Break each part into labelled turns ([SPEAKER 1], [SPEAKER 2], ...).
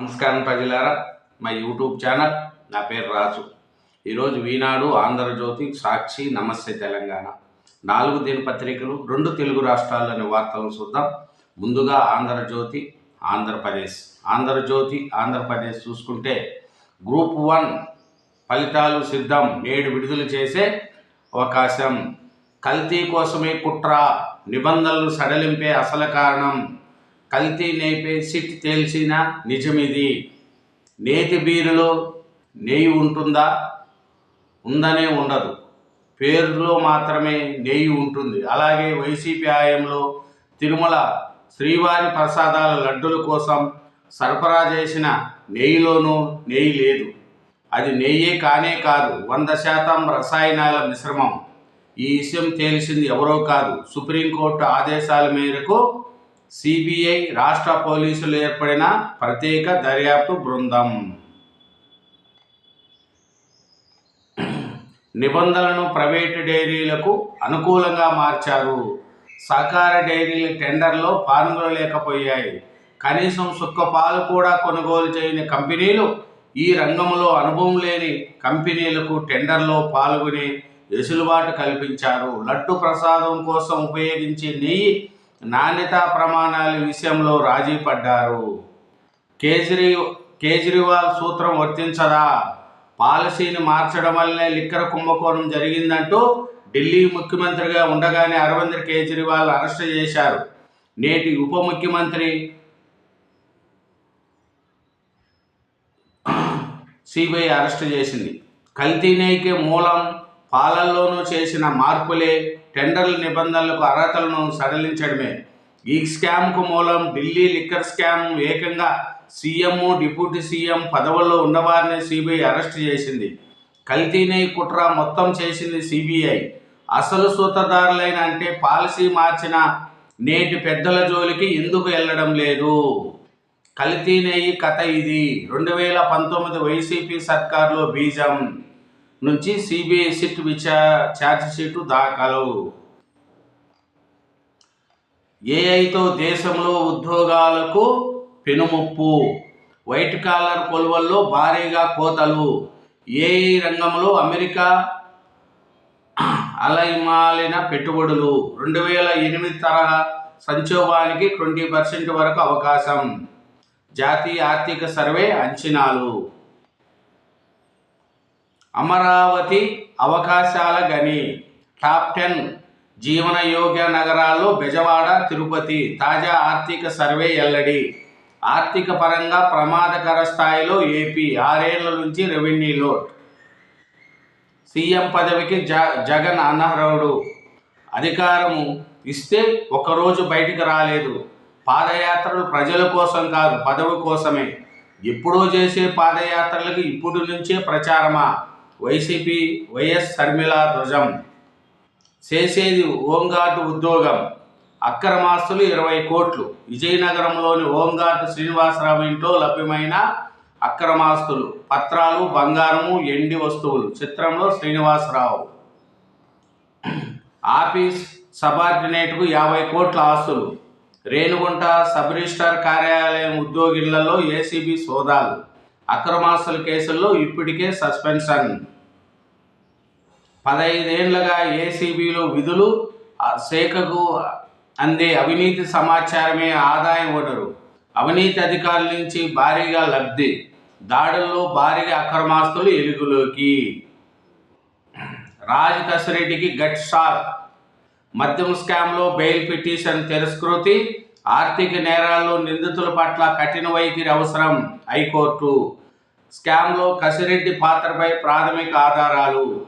[SPEAKER 1] నమస్కారం ప్రజలారా మా యూట్యూబ్ ఛానల్ నా పేరు రాజు. ఈరోజు ఈనాడు ఆంధ్రజ్యోతి సాక్షి నమస్తే తెలంగాణ. నాలుగు దినపత్రికలు రెండు తెలుగు రాష్ట్రాల్లోని వార్తలను చూద్దాం. ముందుగా ఆంధ్రజ్యోతి ఆంధ్రప్రదేశ్. ఆంధ్రజ్యోతి ఆంధ్రప్రదేశ్ చూసుకుంటే గ్రూప్ వన్ ఫలితాలు సిద్ధం నేడు విడుదల చేసే అవకాశం. కల్తీ కోసమే కుట్ర నిబంధనలు సడలింపే అసలు కారణం. కల్తీ నేపే సిట్ తేల్చిన నిజమిది. నేతి బీరులో నెయ్యి ఉంటుందా? ఉందనే ఉండదు. పేరులో మాత్రమే నెయ్యి ఉంటుంది. అలాగే వైసీపీ ఆయంలో తిరుమల శ్రీవారి ప్రసాదాల లడ్డుల కోసం సరఫరా చేసిన నెయ్యిలోనూ నెయ్యి లేదు. అది నెయ్యే కానే కాదు వంద శాతం రసాయనాల మిశ్రమం. ఈ విషయం తేల్చింది ఎవరో కాదు సుప్రీంకోర్టు ఆదేశాల మేరకు సిబిఐ రాష్ట్ర పోలీసులు ఏర్పడిన ప్రత్యేక దర్యాప్తు బృందం. నిబంధనలను ప్రైవేటు డైరీలకు అనుకూలంగా మార్చారు. సహకార డైరీల టెండర్లో పాల్గొనలేకపోయాయి కనీసం సుక్క పాలు కూడా కొనుగోలు చేయని కంపెనీలు ఈ రంగంలో అనుభవం లేని కంపెనీలకు టెండర్లో పాల్గొని వెసులుబాటు కల్పించారు. లడ్డు ప్రసాదం కోసం ఉపయోగించే నెయ్యి నాణ్యతా ప్రమాణాల విషయంలో రాజీ పడ్డారు. కేజ్రీ కేజ్రీవాల్ సూత్రం వర్తించదా? పాలసీని మార్చడం వల్లనే లిక్కర కుంభకోణం జరిగిందంటూ ఢిల్లీ ముఖ్యమంత్రిగా ఉండగానే అరవింద్ కేజ్రీవాల్ అరెస్ట్ చేశారు. నేటి ఉప ముఖ్యమంత్రి సిబిఐ అరెస్ట్ చేసింది. కల్తీ నెయ్యికి మూలం పాలల్లోనూ చేసిన మార్పులే టెండర్ల నిబంధనలకు అర్హతలను సడలించడమే. ఈ స్కామ్కు మూలం ఢిల్లీ లిక్కర్ స్కామ్ ఏకంగా సీఎం డిప్యూటీ సీఎం పదవుల్లో ఉన్నవారిని సిబిఐ అరెస్ట్ చేసింది. కల్తీనే కుట్ర మొత్తం చేసింది సిబిఐ. అసలు సూత్రధారులైన అంటే పాలసీ మార్చిన నేటి పెద్దల జోలికి ఎందుకు వెళ్ళడం లేదు? కల్తీనేయి కథ ఇది. రెండు వేల పంతొమ్మిది వైసీపీ సర్కార్లో బీజం. నుంచి సిబిఐ సిట్ విచా ఛార్జ్షీటు దాఖలు. ఏఐతో దేశంలో ఉద్యోగాలకు పెనుముప్పు. వైట్ కాలర్ కొలువల్లో భారీగా కోతలు. ఏఐ రంగంలో అమెరికా అలైమాలిన పెట్టుబడులు. రెండు వేల ఎనిమిది తరహా సంక్షోభానికి ట్వంటీ పర్సెంట్ వరకు అవకాశం. జాతీయ ఆర్థిక సర్వే అంచనాలు. అమరావతి అవకాశాల గని. టాప్ టెన్ జీవనయోగ్య నగరాల్లో బెజవాడ తిరుపతి తాజా ఆర్థిక సర్వే ఎల్లడి. ఆర్థిక పరంగా ప్రమాదకర స్థాయిలో ఏపీ ఆరేళ్ళ నుంచి రెవెన్యూ లోడ్. సీఎం పదవికి జ జగన్ అనర్హుడు. అధికారము ఇస్తే ఒకరోజు బయటికి రాలేదు. పాదయాత్రలు ప్రజల కోసం కాదు పదవి కోసమే. ఎప్పుడో చేసే పాదయాత్రలకు ఇప్పుడు నుంచే ప్రచారమా? వైసీపీ వైఎస్ షర్మిల ధ్వజం. చేసేది హోంగార్డు ఉద్యోగం. అక్రమాస్తులు ఇరవై కోట్లు. విజయనగరంలోని హోంగార్డు శ్రీనివాసరావు ఇంట్లో లభ్యమైన అక్రమాస్తులు. పత్రాలు బంగారము ఎండి వస్తువులు. చిత్రంలో శ్రీనివాసరావు. ఆఫీస్ సబార్డినేట్కు యాభై కోట్ల ఆస్తులు. రేణుగుంట సబ్ రిజిస్టార్ కార్యాలయం ఉద్యోగిలలో ఏసీబీ సోదాలు. అక్రమాస్తుల కేసుల్లో ఇప్పటికే సస్పెన్షన్. పదైదేళ్ళుగా ఏసీబీలో విధులు శాఖకు అందే అవినీతి సమాచారమే ఆదాయం వనరు. అవినీతి అధికారుల నుంచి భారీగా లబ్ధి దాడుల్లో భారీగా అక్రమాస్తులు ఎలుగులోకి. రాజ్ కసిరెడ్డికి గట్ షాక్. మద్యం స్కామ్లో బెయిల్ పిటిషన్ తిరస్కృతి ఆర్థిక నేరాల్లో నిందితుల పట్ల కఠిన వైఖరి అవసరం హైకోర్టు. స్కామ్లో కసిరెడ్డి పాత్రపై ప్రాథమిక ఆధారాలు.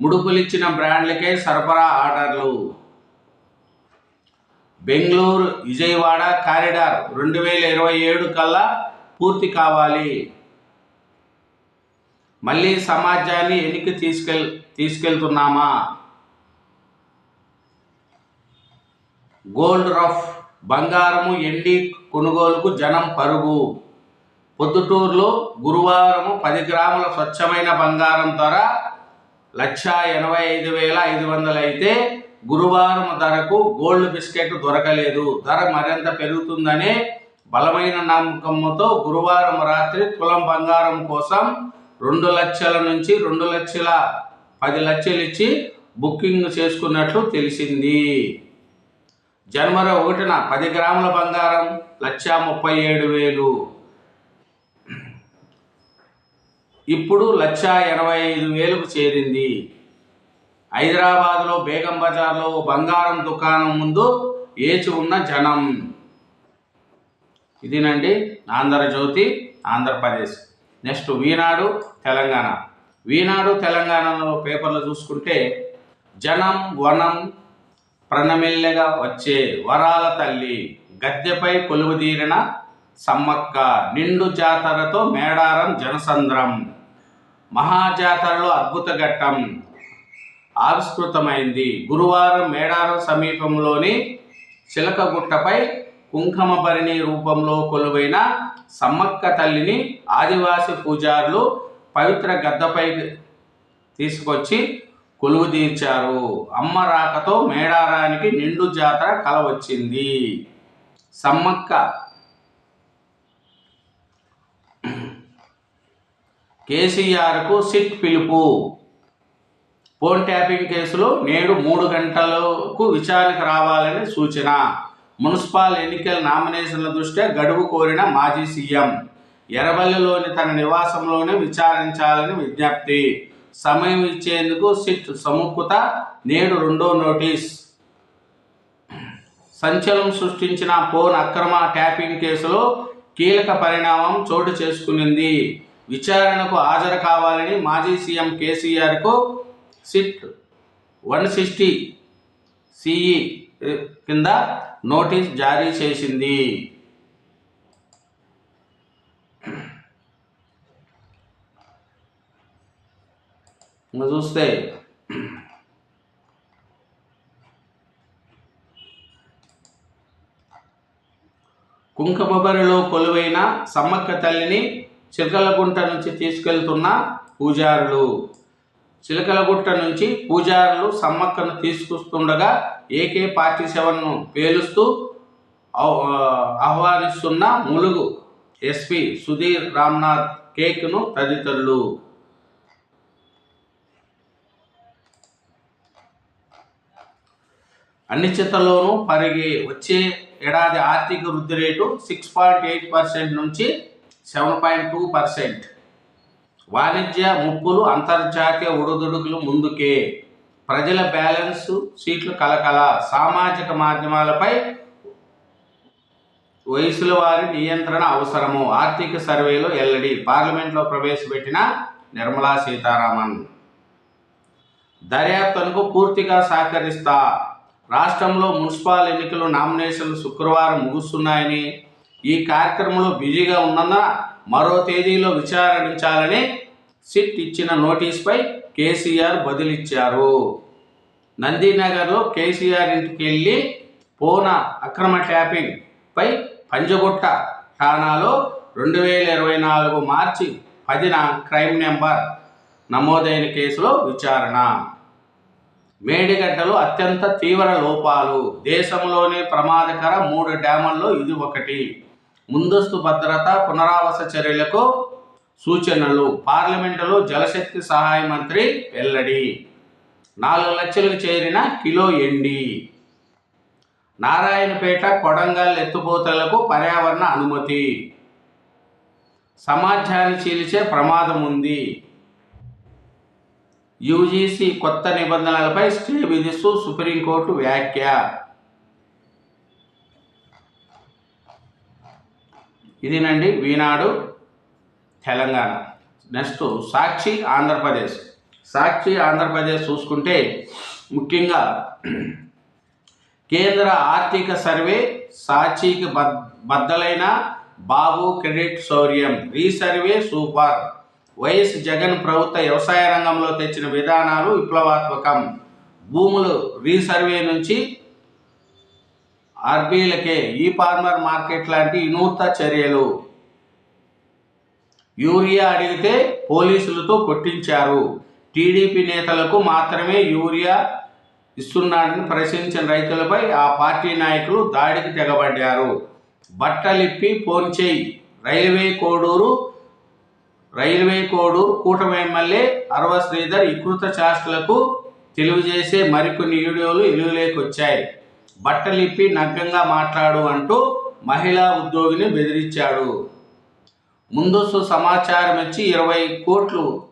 [SPEAKER 1] ముడుపులిచ్చిన బ్రాండ్లకే సరఫరా ఆర్డర్లు. బెంగళూరు విజయవాడ కారిడార్ రెండు వేల ఇరవై ఏడు కల్లా పూర్తి కావాలి. మళ్ళీ సమాజాన్ని ఎన్నిక తీసుకెళ్ తీసుకెళ్తున్నామా? గోల్డ్ రఫ్ బంగారము ఎండి కొనుగోలుకు జనం పరుగు. పొద్దుటూరులో గురువారము పది గ్రాముల స్వచ్ఛమైన బంగారం ధర లక్షా ఎనభై ఐదు వేల ఐదు వందలు అయితే గురువారం ధరకు గోల్డ్ బిస్కెట్ దొరకలేదు. ధర మరింత పెరుగుతుందని బలమైన నమ్మకంతో గురువారం రాత్రి తులం బంగారం కోసం రెండు లక్షల నుంచి రెండు లక్షల పది లక్షలు ఇచ్చి బుకింగ్ చేసుకున్నట్లు తెలిసింది. జనవరి ఒకటిన పది గ్రాముల బంగారం లక్షా ముప్పై ఏడు వేలు. ఇప్పుడు లక్ష ఎనభై ఐదు వేలకు చేరింది. హైదరాబాద్లో బేగం బజార్లో బంగారం దుకాణం ముందు ఏచి ఉన్న జనం. ఇదేనండి ఆంధ్రజ్యోతి ఆంధ్రప్రదేశ్. నెక్స్ట్ వీనాడు తెలంగాణ. వీనాడు తెలంగాణలో పేపర్లు చూసుకుంటే జనం వనం ప్రణమిల్లెగా వచ్చే వరాల తల్లి గద్దెపై కొలువుదీరిన సమ్మక్క నిండు జాతరతో మేడారం జనసంద్రం. మహాజాతరలో అద్భుత ఘట్టం. ఆవిష్కృతమైంది. గురువారం మేడారం సమీపంలోని చిలకగుట్టపై కుంకుమభరిణి రూపంలో కొలువైన సమ్మక్క తల్లిని ఆదివాసి పూజారులు పవిత్ర గద్దపై తీసుకొచ్చి కొలువు తీర్చారు. అమ్మ రాకతో మేడారానికి నిండు జాతర కల వచ్చింది సమ్మక్క కేసీఆర్కు సిట్ పిలుపు. ఫోన్ ట్యాపింగ్ కేసులో నేడు మూడు గంటలకు విచారణకు రావాలని సూచన. మున్సిపల్ ఎన్నికల నామినేషన్ల దృష్ట్యా గడువు కోరిన మాజీ సీఎం. ఎర్రబల్లిలోని తన నివాసంలోనే విచారించాలని విజ్ఞప్తి. సమయం ఇచ్చేందుకు సిట్ సముఖత నేడు రెండో నోటీస్. సంచలనం సృష్టించిన ఫోన్ అక్రమ ట్యాపింగ్ కేసులో కీలక పరిణామం చోటు చేసుకునింది. విచారణకు హాజరు కావాలని మాజీ సీఎం కేసీఆర్కు సిట్ వన్ సిక్స్టీ సిఈ కింద నోటీస్ జారీ చేసింది. చూస్తే కుంకుమబరిలో కొలువైన సమ్మక్క తల్లిని చిలకలగుంట నుంచి తీసుకెళ్తున్న పూజారులు. చిలకలగుట్ట నుంచి పూజారులు సమ్మక్కను తీసుకొస్తుండగా ఏకే పార్టీ సెవెన్ను పేలుస్తూ ఆహ్వానిస్తున్న ములుగు ఎస్పి సుధీర్ రామ్నాథ్ కేక్ను తదితరులు. అనిశ్చితలోనూ పరిగి వచ్చే ఏడాది ఆర్థిక వృద్ధి rate six point eight percent నుంచి సెవెన్ పాయింట్ టూ పర్సెంట్ వాణిజ్య ముప్పులు అంతర్జాతీయ ఒడుదుడుకులు ముందుకే. ప్రజల బ్యాలెన్స్ సీట్లు కలకల. సామాజిక మాధ్యమాలపై వయసుల వారి నియంత్రణ అవసరము. ఆర్థిక సర్వేలో ఎల్లడి పార్లమెంట్లో ప్రవేశపెట్టిన నిర్మలా సీతారామన్. దర్యాప్తునకు పూర్తిగా సహకరిస్తా. రాష్ట్రంలో మున్సిపల్ ఎన్నికలు నామినేషన్లు శుక్రవారం ముగుస్తున్నాయని ఈ కార్యక్రమంలో బిజీగా ఉన్నందున మరో తేదీలో విచారించాలని సిట్ ఇచ్చిన నోటీస్పై కేసీఆర్ బదిలిచ్చారు. నందీనగర్లో కేసీఆర్ ఇంటికి వెళ్ళి పోన అక్రమ ట్యాపింగ్ పై పంజగుట్ట ఠాణాలో రెండు వేల ఇరవై నాలుగు మార్చి పదిన క్రైమ్ నెంబర్ నమోదైన కేసులో విచారణ. మేడిగడ్డలో అత్యంత తీవ్ర లోపాలు. దేశంలోనే ప్రమాదకర మూడు డ్యాముల్లో ఇది ఒకటి. ముందస్తు భద్రత పునరావాస చర్యలకు సూచనలు. పార్లమెంటులో జలశక్తి సహాయ మంత్రి వెల్లడి. నాలుగు లక్షలకు చేరిన కిలో ఎండి. నారాయణపేట కొడంగల్ ఎత్తుపోతలకు పర్యావరణ అనుమతి. సమాజాన్ని చీల్చే ప్రమాదం ఉంది. యూజీసీ కొత్త నిబంధనలపై స్టే విధిస్తూ సుప్రీంకోర్టు వ్యాఖ్య. ఇదేనండి ఈనాడు తెలంగాణ. నెక్స్ట్ సాక్షి ఆంధ్రప్రదేశ్. సాక్షి ఆంధ్రప్రదేశ్ చూసుకుంటే ముఖ్యంగా కేంద్ర ఆర్థిక సర్వే సాక్షికి బద్ బద్దలైన బాబు క్రెడిట్ శౌర్యం రీసర్వే సూపర్. వైఎస్ జగన్ ప్రభుత్వ వ్యవసాయ రంగంలో తెచ్చిన విధానాలు విప్లవాత్మకం. భూములు రీసర్వే నుంచి ఆర్బీలకే ఈ ఫార్మర్ మార్కెట్ లాంటి వినూత్న చర్యలు. యూరియా అడిగితే పోలీసులతో కొట్టించారు. టీడీపీ నేతలకు మాత్రమే యూరియా ఇస్తున్నాడని ప్రశ్నించిన రైతులపై ఆ పార్టీ నాయకులు దాడికి తెగబడ్డారు బట్టలిప్పి ఫోన్ చేయి రైల్వే కోడూరు రైల్వే కోడూరు కూటమి ఎమ్మెల్యే అరవ శ్రీధర్ వికృత చేష్టలకు తెలియజేసే మరికొన్ని వీడియోలు వెలుగులోకి వచ్చాయి. బట్టలిప్పి నగ్గంగా మాట్లాడు అంటూ మహిళా ఉద్యోగిని బెదిరించాడు. ముందస్తు సమాచారం ఇచ్చి ఇరవై కోట్లు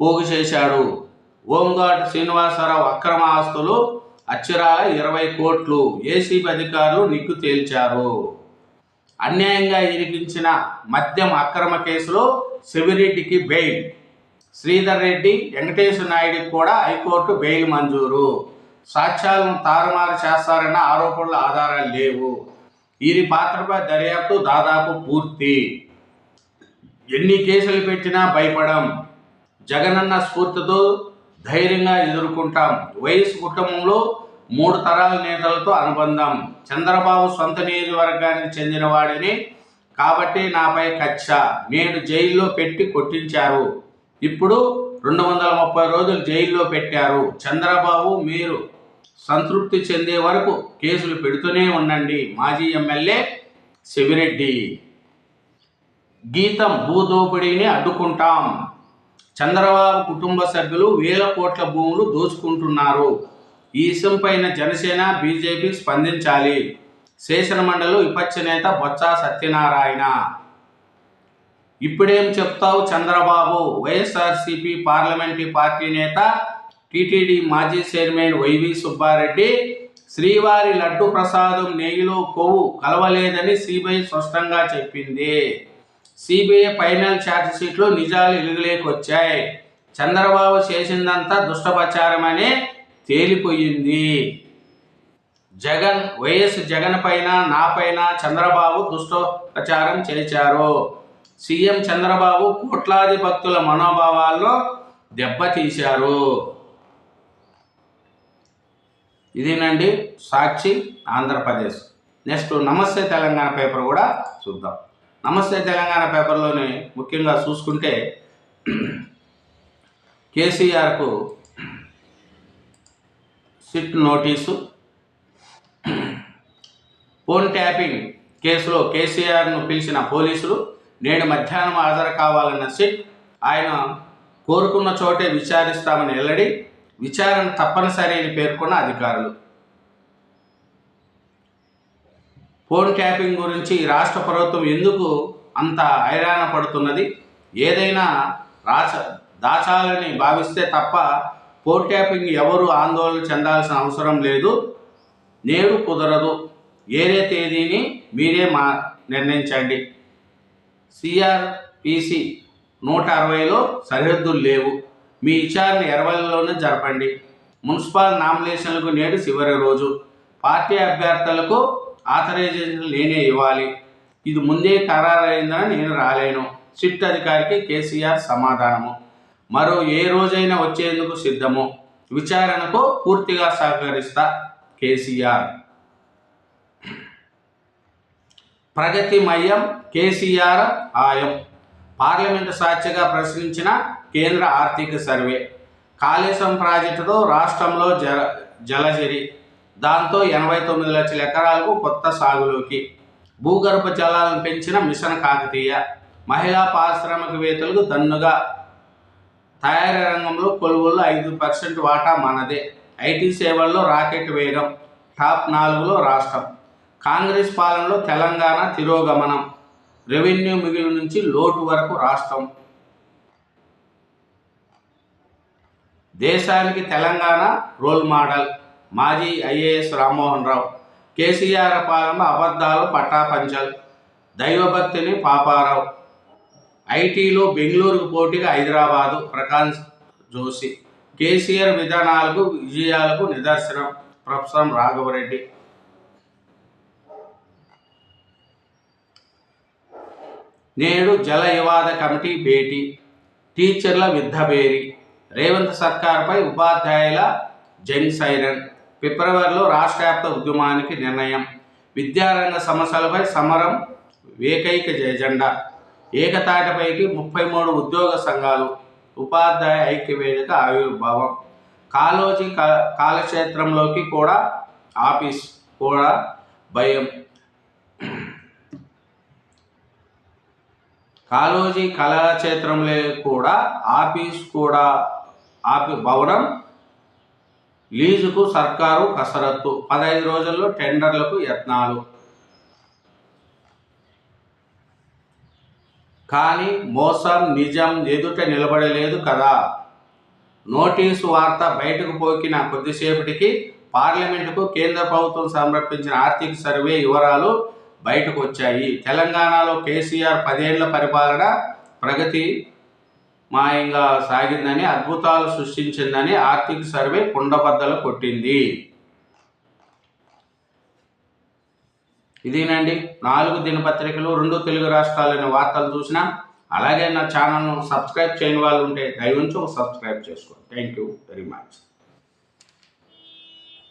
[SPEAKER 1] పోగు చేశాడు. హోంగార్డ్ శ్రీనివాసరావు అక్రమ ఆస్తులు అచ్చరాల ఇరవై కోట్లు ఏసీబీ అధికారులు నిగ్గు తేల్చారు. అన్యాయంగా ఇరికించిన మద్యం అక్రమ కేసులో శివిరెడ్డికి బెయిల్. శ్రీధర్ రెడ్డి వెంకటేశ్వర నాయుడికి కూడా హైకోర్టు బెయిల్ మంజూరు. సాక్ష్యాలను తారుమారు చేస్తారన్న ఆరోపణల ఆధారాలు లేవు. వీరి పాత్రపై దర్యాప్తు దాదాపు పూర్తి. ఎన్ని కేసులు పెట్టినా భయపడం. జగనన్న స్ఫూర్తితో ధైర్యంగా ఎదుర్కొంటాం. వైఎస్ కుటుంబంలో మూడు తరాల నేతలతో అనుబంధం. చంద్రబాబు సొంత నియోజకవర్గానికి చెందినవాడిని కాబట్టి నాపై కక్ష. నేను జైల్లో పెట్టి కొట్టించారు. ఇప్పుడు రెండు వందల ముప్పై రోజులు జైల్లో పెట్టారు. చంద్రబాబు మీరు సంతృప్తి చెందే వరకు కేసులు పెడుతూనే ఉండండి. మాజీ ఎమ్మెల్యే శివిరెడ్డి. గీతం భూదోపిడీని అడ్డుకుంటాం. చంద్రబాబు కుటుంబ సభ్యులు వేల కోట్ల భూములు దోచుకుంటున్నారు. ఈ విషయంపైన జనసేన బీజేపీ స్పందించాలి. శాసనమండలి విపక్ష నేత బొత్స సత్యనారాయణ. ఇప్పుడేం చెప్తావు చంద్రబాబు? వైఎస్ఆర్సీపీ పార్లమెంటరీ పార్టీ నేత టీటీడీ మాజీ చైర్మన్ వైవి సుబ్బారెడ్డి శ్రీవారి లడ్డు ప్రసాదం నెయ్యిలో కొవ్వు కలవలేదని సిబిఐ స్పష్టంగా చెప్పింది. సిబిఐ ఫైనల్ ఛార్జ్షీట్లో నిజాలు వెలుగులేకి వచ్చాయి చంద్రబాబు చేసిందంతా దుష్టప్రచారమని తేలిపోయింది. జగన్ వైఎస్ జగన్ పైన నా పైన చంద్రబాబు దుష్టప్రచారం చేశారు. సీఎం చంద్రబాబు కోట్లాది భక్తుల మనోభావాల్లో దెబ్బతీశారు. ఇదేనండి సాక్షి ఆంధ్రప్రదేశ్. నెక్స్ట్ నమస్తే తెలంగాణ పేపర్ కూడా చూద్దాం. నమస్తే తెలంగాణ పేపర్లోని ముఖ్యంగా చూసుకుంటే కేసీఆర్కు సిట్ నోటీసు ఫోన్ ట్యాపింగ్ కేసులో కేసీఆర్ను పిలిచిన పోలీసులు నేడు మధ్యాహ్నం హాజరు కావాలన్న సిట్ ఆయన కోరుకున్న చోటే విచారిస్తామని వెల్లడి విచారణ తప్పనిసరి అని పేర్కొన్న అధికారులు. ఫోన్ ట్యాపింగ్ గురించి రాష్ట్ర ప్రభుత్వం ఎందుకు అంత హైరాణ పడుతున్నది? ఏదైనా రాచ దాచాలని భావిస్తే తప్ప ఫోన్ ట్యాపింగ్ ఎవరు ఆందోళన చెందాల్సిన అవసరం లేదు. నేడు కుదరదు. ఏరే తేదీని మీరే మా నిర్ణయించండి. సిఆర్పిసి నూట అరవైలో సరిహద్దులు లేవు. మీ విచారణ ఇరవైలోనే జరపండి. మున్సిపల్ నామినేషన్లకు నేడు చివరి రోజు. పార్టీ అభ్యర్థులకు ఆథరైజేషన్ నేనే ఇవ్వాలి. ఇది ముందే ఖరారైందని నేను రాలేను. సిట్ అధికారికి కేసీఆర్ సమాధానము. మరో ఏ రోజైనా వచ్చేందుకు సిద్ధము. విచారణకు పూర్తిగా సహకరిస్తా కేసీఆర్. ప్రగతి మయం కేసీఆర్ ఆయం. పార్లమెంటు సాక్షిగా ప్రశ్నించిన కేంద్ర ఆర్థిక సర్వే. కాళేశ్వరం ప్రాజెక్టుతో రాష్ట్రంలో జల జలజరి. దాంతో ఎనభై తొమ్మిది లక్షల ఎకరాలకు కొత్త సాగులోకి. భూగర్భ జలాలను పెంచిన మిషన్ కాకతీయ. మహిళా పారిశ్రామికవేత్తలకు దన్నుగా. తయారీ రంగంలో కొలువుల్లో ఐదు పర్సెంట్ వాటా మనదే. ఐటీ సేవల్లో రాకెట్ వేగం టాప్ నాలుగులో రాష్ట్రం. కాంగ్రెస్ పాలనలో తెలంగాణ తిరోగమనం. రెవెన్యూ మిగులు నుంచి లోటు వరకు రాష్ట్రం. దేశానికి తెలంగాణ రోల్ మోడల్ మాజీ ఐఏఎస్ రామ్మోహన్ రావు. కేసీఆర్ పాలన అబద్ధాలు పట్టాపంచల్ దైవభక్తిని పాపారావు. ఐటీలో బెంగళూరుకు పోటీగా హైదరాబాదు ప్రకాష్ జోషి. కేసీఆర్ విధానాలకు విజయాలకు నిదర్శనం ప్రొఫెసర్ రాఘవరెడ్డి. నేడు జల వివాద కమిటీ భేటీ. టీచర్ల విద్ధబేరి రేవంత్ సర్కార్పై ఉపాధ్యాయుల జంగ్ సైరన్. ఫిబ్రవరిలో రాష్ట్ర వ్యాప్త ఉద్యమానికి నిర్ణయం. విద్యారంగ సమస్యలపై సమరం ఏకైక ఎజెండా ఏకతాటిపైకి ముప్పై మూడు ఉద్యోగ సంఘాలు ఉపాధ్యాయ ఐక్యవేదిక ఆవిర్భావం. కాలోజీ కా కాలక్షేత్రంలోకి కూడా ఆఫీస్ కూడా భయం. కాళోజీ కళాక్షేత్రంలో కూడా ఆఫీస్ కూడా ఆపి భవనం లీజుకు సర్కారు కసరత్తు. పదహైదు రోజుల్లో టెండర్లకు యత్నాలు. కానీ మోసం నిజం ఎదుట నిలబడలేదు కదా. నోటీసు వార్త బయటకు పోకిన కొద్దిసేపటికి పార్లమెంటుకు కేంద్ర ప్రభుత్వం సమర్పించిన ఆర్థిక సర్వే వివరాలు బయటకు వచ్చాయి. తెలంగాణలో కేసీఆర్ పదేళ్ళ పరిపాలన ప్రగతి మాయంగా సాగిందని అద్భుతాలు సృష్టించిందని ఆర్థిక సర్వే కుండబద్దలు కొట్టింది. ఇదేనండి? నాలుగు దినపత్రికలు రెండు తెలుగు రాష్ట్రాలైన వార్తలు చూసినా అలాగే నా ఛానల్ను సబ్స్క్రైబ్ చేయని వాళ్ళు ఉంటే దయవుంచి సబ్స్క్రైబ్ చేసుకోండి. Thank you very much.